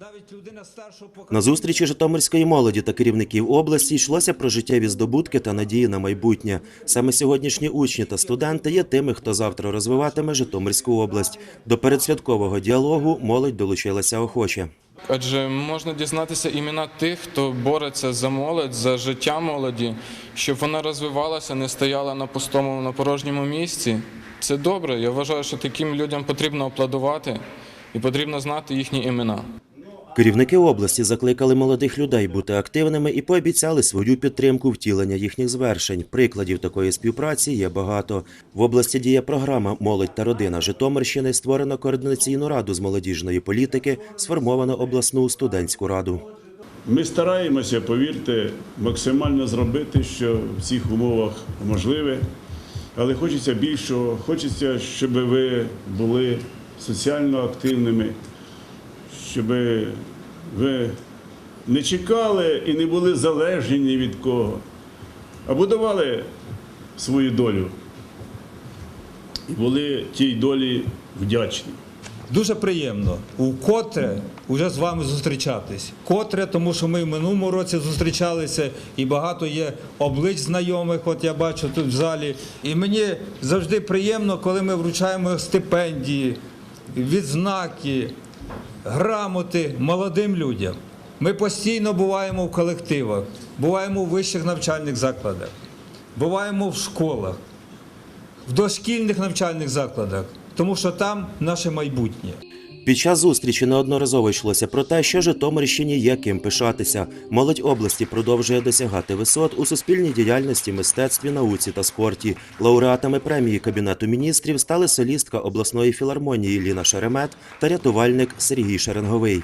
Навіть людина старшого На зустрічі Житомирської молоді та керівників області йшлося про життєві здобутки та надії на майбутнє. Саме сьогоднішні учні та студенти є тими, хто завтра розвиватиме Житомирську область. До передсвяткового діалогу молодь долучилася охоче. Адже можна дізнатися імена тих, хто бореться за молодь, за життя молоді, щоб вона розвивалася, не стояла на пустому на порожньому місці. Це добре. Я вважаю, що таким людям потрібно аплодувати і потрібно знати їхні імена. Керівники області закликали молодих людей бути активними і пообіцяли свою підтримку втілення їхніх звершень. Прикладів такої співпраці є багато. В області діє програма Молодь та родина Житомирщини. Створено координаційну раду з молодіжної політики, сформовано обласну студентську раду. Ми стараємося, повірте, максимально зробити, що в цих умовах можливе, але хочеться більшого, хочеться, щоб ви були соціально активними, щоб ви не чекали і не були залежні ні від кого, а будували свою долю і були тій долі вдячні. Дуже приємно вкотре вже з вами зустрічатись. Котре, тому що ми в минулому році зустрічалися, і багато є облич знайомих. От я бачу тут в залі. І мені завжди приємно, коли ми вручаємо стипендії, відзнаки, грамоти молодим людям. Ми постійно буваємо в колективах, буваємо у вищих навчальних закладах, буваємо в школах, в дошкільних навчальних закладах, тому що там наше майбутнє. Під час зустрічі неодноразово йшлося про те, що Житомирщині є ким пишатися. Молодь області продовжує досягати висот у суспільній діяльності, мистецтві, науці та спорті. Лауреатами премії Кабінету міністрів стали солістка обласної філармонії Ліна Шеремет та рятувальник Сергій Шеренговий.